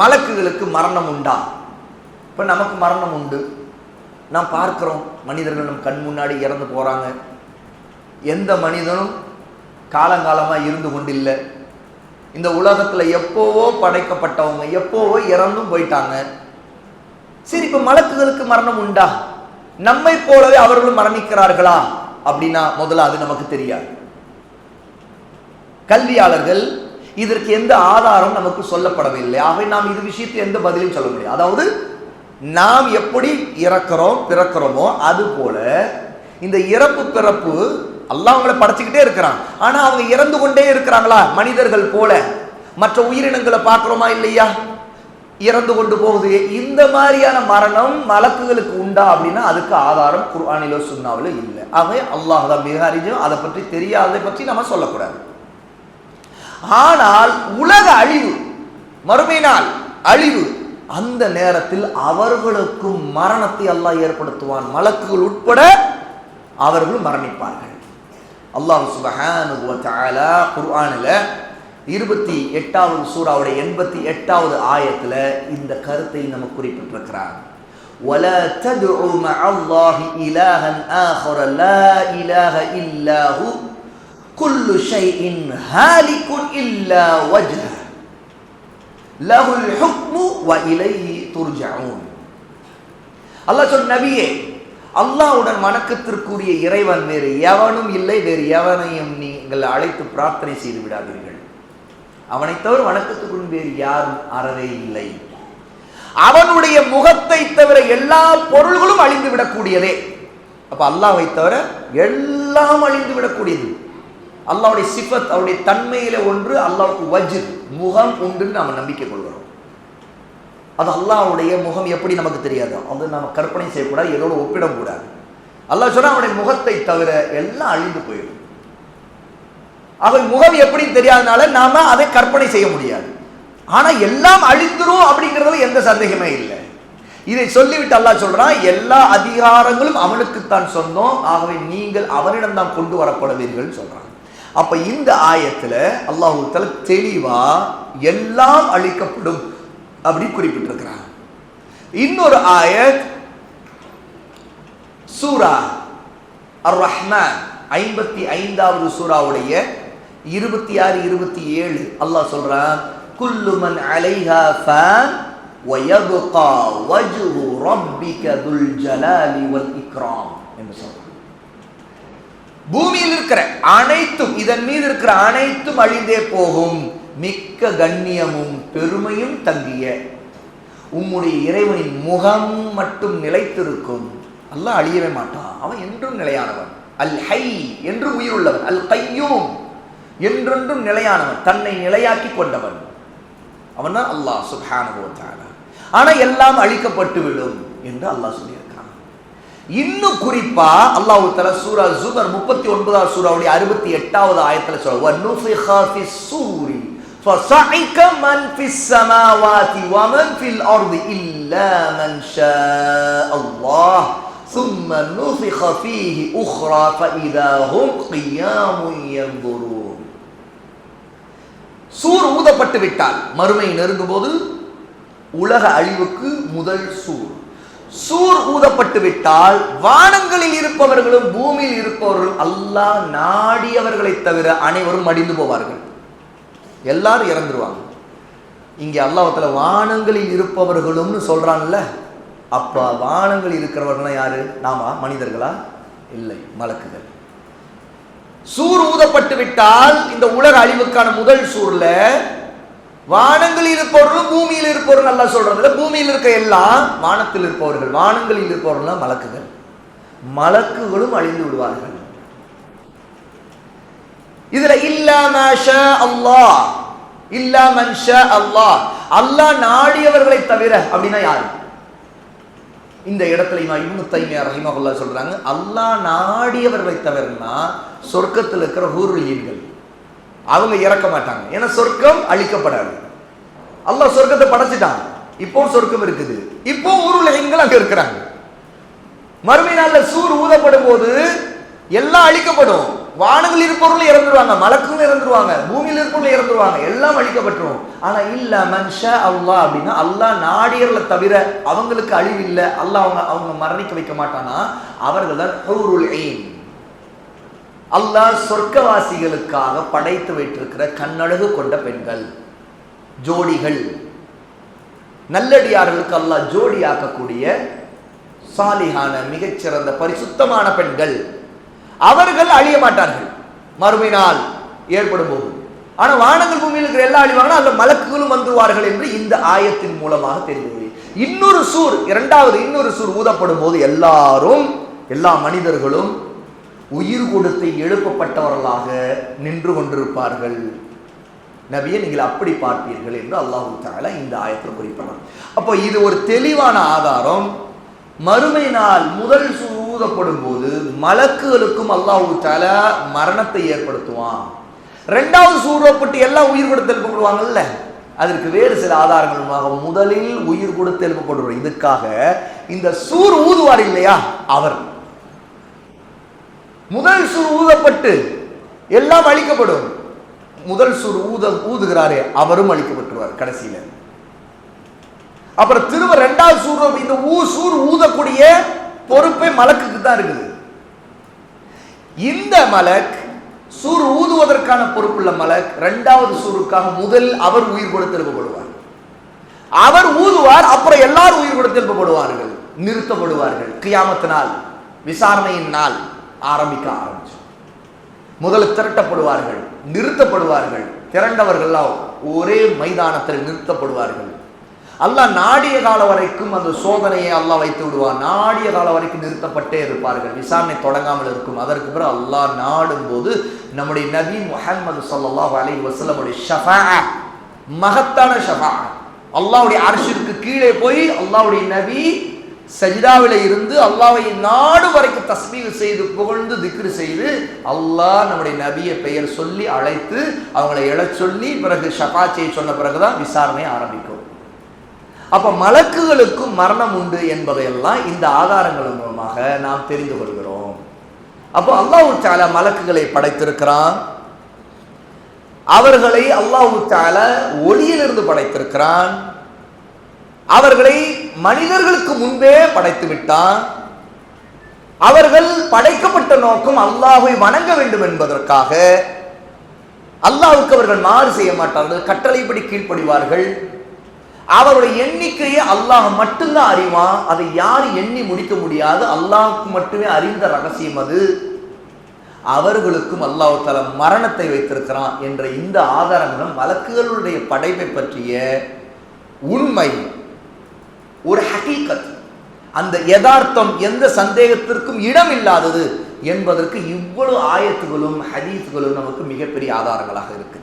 மலக்குகளுக்கு மரணம் உண்டா? இப்போ நமக்கு மரணம் உண்டு. நாம் பார்க்குறோம் மனிதர்கள் நம் கண் முன்னாடி இறந்து போகிறாங்க எந்த மனிதனும் காலங்காலமாக இருந்து கொண்டில்லை. இந்த உலகத்தில் எப்போவோ படைக்கப்பட்டவங்க எப்போவோ இறந்தும் போயிட்டாங்க. சரி இப்போ மலக்குகளுக்கு மரணம் உண்டா? நம்மை போலவே அவர்களும் மரணிக்கிறார்களா? அப்படின்னா முதல்ல அது நமக்கு தெரியாது. கல்வியாளர்கள் இதற்கு எந்த ஆதாரம் நமக்கு சொல்லப்படவில்லை. ஆகவே நாம் இது விஷயத்தை எந்த பதிலும் சொல்ல முடியாது. அதாவது நாம் எப்படி இறக்கிறோம் பிறக்கிறோமோ அது போல இந்த இறப்பு பிறப்பு அல்லாஹ் அவங்கள படைச்சுக்கிட்டே இருக்கிறான். ஆனா அவங்க இறந்து கொண்டே இருக்கிறாங்களா? மனிதர்கள் போல. மற்ற உயிரினங்களை பார்க்கிறோமா இல்லையா? இறந்து கொண்டு போகுது. இந்த மாதிரியான மரணம் மலக்குகளுக்கு உண்டா அப்படின்னா அதுக்கு ஆதாரம் குர்ஆனிலோ சுன்னாவிலோ இல்லை. ஆகவே அல்லாஹ் தான் மிக அறிஞ்சும் அதை பற்றி தெரியாததை பற்றி நம்ம சொல்லக்கூடாது. ஆனால் உலக அழிவு மறுமை நாள் அழிவு அந்த நேரத்தில் அவர்களுக்கும் மரணத்தை அல்லாஹ் ஏற்படுத்துவான் மலக்குகள் உட்பட அவர்கள் மரணிப்பார்கள் அல்லாஹ் சுபஹானஹு வ தஆலா குர்ஆனில் இருபத்தி எட்டாவது சூறாவுடைய எண்பத்தி எட்டாவது ஆயத்துல இந்த கருத்தை நம்ம குறிப்பிட்டிருக்கிறார் ولا تدع مع الله إلها آخر لا إله إلا هو كل شيء هالك إلا وجهه له الحكم وإليه ترجعون அல்லாஹ் சொன்ன நபியே அல்லாஹ்வுடன் வணக்கத்திற்குரிய இறைவன் வேறு எவனும் இல்லை வேறு எவனையும் நீங்கள் அழைத்து பிரார்த்தனை செய்து விடாதீர்கள் அவனை தவிர வணக்கத்துக்குள் வேறு யாரும் அறவே இல்லை அவனுடைய முகத்தை தவிர எல்லா பொருள்களும் அழிந்து விடக்கூடியதே அப்ப அல்லாஹ்வை தவிர எல்லாம் அழிந்து விடக்கூடியது அல்லாவுடைய சிஃபத் அவருடைய தன்மையில ஒன்று அல்லாவுக்கு வஜ்ர் முகம் உண்டுன்னு நம்ம நம்பிக்கை கொள்கிறோம். அது அல்லாவுடைய முகம் எப்படி நமக்கு தெரியாது? அது நம்ம கற்பனை செய்யக்கூடாது எதோட ஒப்பிடக்கூடாது. அல்லாஹ் சொன்னா அவனுடைய முகத்தை தவிர எல்லாம் அழிந்து போயிடும். அவன் முகம் எப்படி தெரியாதனால நாம அதை கற்பனை செய்ய முடியாது. ஆனா எல்லாம் அழிந்துரும் அப்படிங்கிறதுல எந்த சந்தேகமே இல்லை. இதை சொல்லிவிட்டு அல்லாஹ் சொல்றான் எல்லா அதிகாரங்களும் அவனுக்குத்தான் சொந்தம் ஆகவே நீங்கள் அவனிடம் தான் கொண்டு வரப்படுவீர்கள் சொல்றான். அப்ப இந்த ஆயத்துல அல்லாஹு தஆலா தெளிவா எல்லாம் அழிக்கப்படும் அப்படி குறிப்பிட்டிருக்கிறான் இன்னொரு ஆயத் சூரா அர் ரஹ்மான் ஐம்பத்தி ஐந்தாவது சூராவுடைய இருபத்தி ஆறு இருபத்தி ஏழு அல்லாஹ் சொல்றான் குல்லு மன் அலைஹா ஃபேன் ويبقى وجه ربك ذو الجلال والإكرام என்று சொல்றான் பூமியில் இருக்கிற அனைத்தும் இதன் மீது இருக்கிற அனைத்தும் அழிந்தே போகும். மிக்க கண்ணியமும் பெருமையும் தங்கிய உம்முடைய இறைவனின் முகம் மட்டும் நிலைத்திருக்கும். அல்லாஹ் அழியவே மாட்டான். அவன் என்றும் நிலையானவன். அல் ஹை என்று உயிருள்ளவன். அல் கையும் என்றென்றும் நிலையானவன். தன்னை நிலையாக்கி கொண்டவன். அவன் தான் அல்லாஹ் சுபானுபவத்தான ஆனால் ஆனா எல்லாம் அழிக்கப்பட்டு விடும் என்று அல்லாஹ் சொல்லியிருக்கான் இன்னும் குறிப்பா அல்லாஹ் தஆலா சூரா ஜுமர் முப்பத்தி ஒன்பதாவது சூறாவுடைய அறுபத்தி எட்டாவது ஆயத்துல சொல்ற وَنُفِخَ فِي الصُّورِ فَصَعِقَ مَنْ فِي السَّمَاوَاتِ وَمَنْ فِي الْأَرْضِ إِلَّا مَنْ شَاءَ اللَّهُ ثُمَّ نُفِخَ فِيهِ أُخْرَى فَإِذَا هُمْ قِيَامٌ يَنظُرُونَ சூர் ஊதப்பட்டு விட்டால் மறுமை நெருங்கும் போது உலக அழிவுக்கு முதல் சூர் சூர் ஊதப்பட்டு விட்டால் வானங்களில் இருப்பவர்களும் பூமியில் இருப்பவர்கள் அல்லாஹ் நாடியவர்களை தவிர அனைவரும் மடிந்து போவார்கள். எல்லாரும் இறந்துருவாங்க. இங்கே அல்லாஹத்துல வானங்களில் இருப்பவர்களும்னு சொல்கிறான்ல அப்போ வானங்களில் இருக்கிறவர்கள்லாம் யாரு? நாமா மனிதர்களா? இல்லை மலக்குகள். சூர் ஊதப்பட்டு விட்டால் இந்த உலக அழிவுக்கான முதல் சூர்ல வானங்களில் இருப்பவர்களும் பூமியில் இருப்பவர்கள் நல்லா சொல்றதுல பூமியில் இருக்க எல்லாம் வானத்தில் இருப்பவர்கள். வானங்களில் இருப்பவர்கள் மலக்குகள். மலக்குகளும் அழிந்து விடுவார்கள். இதுல இல்லாம அல்லாஹ். இல்லா மன்ஷா அல்லாஹ். அல்லாஹ் நாடியவர்களை தவிர அப்படின்னா யாரு? இந்த இடத்துல இன்னும் இப்னு தைமியா ரஹிமகுல்லா சொல்றாங்க அல்லாஹ் நாடியவர்களை தவிரனா சொர்க்கத்தில் இருக்கிற ஹூர்லியன்கள் அவங்க இறக்க மாட்டாங்க. ஏன்னா சொர்க்கம் அழிக்கப்படாது. அல்லாஹ் சொர்க்கத்தை படைச்சிட்டான். இப்போ சொர்க்கம் இருக்குது. இப்போ ஊருலகங்கள் அங்க இருக்கிறாங்க? மறுமை நாள்ல சூர் ஊதப்படும் போது எல்லாம் அழிக்கப்படும். வானங்கள் இருப்பவர்களும் இறந்துருவாங்க மலக்கும் இறந்துருவாங்க பூமியில் இருப்பவர்களும் இறந்துருவாங்க எல்லாம் அழிக்கப்பட்டுரும். ஆனா இல்ல மன்ஷா அல்லா அப்படின்னா அல்லாஹ் நாடியர்களை தவிர அவங்களுக்கு அழிவு இல்லை அல்லாஹ் அவங்க அவங்க மரணிக்க வைக்க மாட்டானா? அவர்கள் தான் அல்லாஹ் சொர்க்கவாசிகளுக்காக படைத்து வைத்திருக்கிற கண்ணழகு கொண்ட பெண்கள். ஜோடிகள். நல்லடியார்களுக்கு அல்லாஹ் ஜோடியாக்கக்கூடிய சாலிகான மிகச்சிறந்த பரிசுத்தமான பெண்கள். அவர்கள் அழிய மாட்டார்கள். மறுமையினால் ஏற்படும் போது. ஆனா வானங்கள் பூமியில் இருக்கிற எல்லா அழிவாங்கன்னா அதுல மலக்குகளும் வந்துருவார்கள் என்று இந்த ஆயத்தின் மூலமாக தெரிந்து இன்னொரு சூர் இரண்டாவது இன்னொரு சூர் ஊதப்படும் போது எல்லாரும் எல்லா மனிதர்களும் உயிர் கொடுத்து எழுப்பப்பட்டவர்களாக நின்று கொண்டிருப்பார்கள். நபியை நீங்கள் அப்படி பார்ப்பீர்கள் என்று அல்லாஹு தாலா இந்த ஆயத்தில் குறிப்பிடலாம் அப்போ இது ஒரு தெளிவான ஆதாரம். மறுமை நாள் முதல் ஊதப்படும் போது மலக்குகளுக்கும் அல்லாஹு தாலா மரணத்தை ஏற்படுத்துவான். ரெண்டாவது சூறப்பட்டு எல்லாம் உயிர் கொடுத்து எழுப்பப்படுவாங்கல்ல? அதற்கு வேறு சில ஆதாரங்களுமாக முதலில் உயிர் கொடுத்து எழுப்பப்படுவார். இதுக்காக இந்த சூர் ஊதுவார் இல்லையா? அவர். முதல் சூர் ஊதப்பட்டு எல்லாம் அழிக்கப்படும். முதல் சூர் ஊத ஊதுகிறாரே அவரும் அழிக்கப்பட்டுருவார் கடைசியில. அப்புறம் திரும்ப ரெண்டாவது சூர் இந்த ஊ சூர் ஊதக்கூடிய பொறுப்பே மலக்குக்கு தான் இருக்குது. இந்த மலக் சூர் ஊதுவதற்கான பொறுப்புள்ள மலக் ரெண்டாவது சூருக்காக முதல் அவர் உயிர் கொடுத்து எழுப்பப்படுவார். அவர் ஊதுவார் அப்புறம் எல்லாரும் உயிர் கொடுத்து எழுப்பப்படுவார்கள். நிறுத்தப்படுவார்கள். கியாமத்தினால் விசாரணையின் நாள் ஆரம்பிக்க ஆரம்பிச்சு முதல்ல திரட்டப்படுவார்கள் நிறுத்தப்படுவார்கள். திரண்டவர்கள்லாம் ஒரே மைதானத்தில் நிறுத்தப்படுவார்கள். அல்லாஹ் நாடிய காலம் வரைக்கும் அந்த சோதனையை அல்லாஹ் வைத்து விடுவார் நாடிய காலம் வரைக்கும் நிறுத்தப்பட்டே இருப்பார்கள். விசாரணை தொடங்காமல் இருக்கும். அதற்கு பிறகு அல்லாஹ் நாடும் போது நம்முடைய நபி முஹம்மது சல்லாஹ் அலி வசலமுடைய ஷஃபா மகத்தான ஷஃபா அல்லாவுடைய அரசிற்கு கீழே போய் அல்லாவுடைய நபி சஜிதாவில் இருந்து அல்லாவை நாடு வரைக்கும் தஸ்மீக செய்து புகழ்ந்து திக்ரு செய்து அல்லாஹ் நம்முடைய நபியை பெயர் சொல்லி அழைத்து அவங்களை எழச் சொல்லி பிறகு ஷபாச்சியை சொன்ன பிறகுதான் விசாரணை ஆரம்பிக்கும். அப்ப மலக்குகளுக்கும் மரணம் உண்டு என்பதையெல்லாம் இந்த ஆதாரங்கள் மூலமாக நாம் தெரிந்து கொள்கிறோம். அப்போ அல்லாஹு தாலா மலக்குகளை படைத்திருக்கிறான். அவர்களை அல்லாஹு தாலா ஒளியிலிருந்து படைத்திருக்கிறான். அவர்களை மனிதர்களுக்கு முன்பே படைத்து விட்டான். அவர்கள் படைக்கப்பட்ட நோக்கம் அல்லாஹை வணங்க வேண்டும் என்பதற்காக அல்லாவுக்கு அவர்கள் மாறு செய்ய மாட்டார்கள் கட்டளைப்படி கீழ்ப்படிவார்கள். அவருடைய எண்ணிக்கையை அல்லாஹ் மட்டும்தான் அறிவான். அதை யார் எண்ணி முடிக்க முடியாது. அல்லாஹுக்கு மட்டுமே அறிந்த ரகசியம் அது. அவர்களுக்கும் அல்லாஹ் தல மரணத்தை வைத்திருக்கிறான் என்ற இந்த ஆதாரங்களும் வழக்குகளுடைய படைப்பை பற்றிய உண்மை ஒரு ஹகீகத். அந்த யதார்த்தம் எந்த சந்தேகத்திற்கும் இடம் இல்லாதது என்பதற்கு இவ்வளவு ஆயத்துகளும் ஹதீஸ்களும் நமக்கு மிகப்பெரிய ஆதாரங்களாக இருக்குது.